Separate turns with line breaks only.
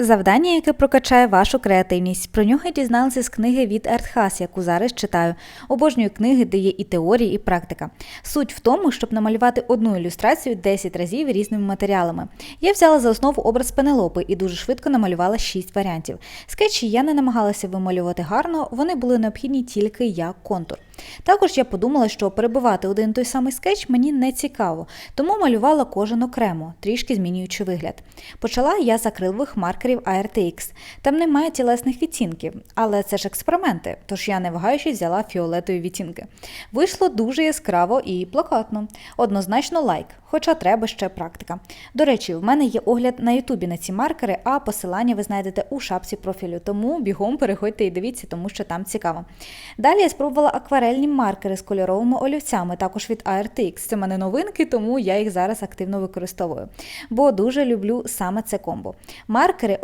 Завдання, яке прокачає вашу креативність. Про нього я дізналася з книги від Артхас, яку зараз читаю. Обожнюю книги, де є і теорія, і практика. Суть в тому, щоб намалювати одну ілюстрацію 10 разів різними матеріалами. Я взяла за основу образ Пенелопи і дуже швидко намалювала 6 варіантів. Скетчі я не намагалася вималювати гарно, вони були необхідні тільки як контур. Також я подумала, що перебивати один той самий скетч мені не цікаво, тому малювала кожен окремо, трішки змінюючи вигляд. Почала я з акрилових маркерів ARTX. Там немає тілесних відтінків, але це ж експерименти, тож я не вагаючись взяла фіолетові відтінки. Вийшло дуже яскраво і плакатно. Однозначно лайк, хоча треба ще практика. До речі, в мене є огляд на Ютубі на ці маркери, а посилання ви знайдете у шапці профілю, тому бігом переходьте і дивіться, тому що там цікаво. Далі я спробувала акварельні маркери з кольоровими олівцями, також від ARTX. Це мене новинки, тому я їх зараз активно використовую. Бо дуже люблю саме це комбо. Маркери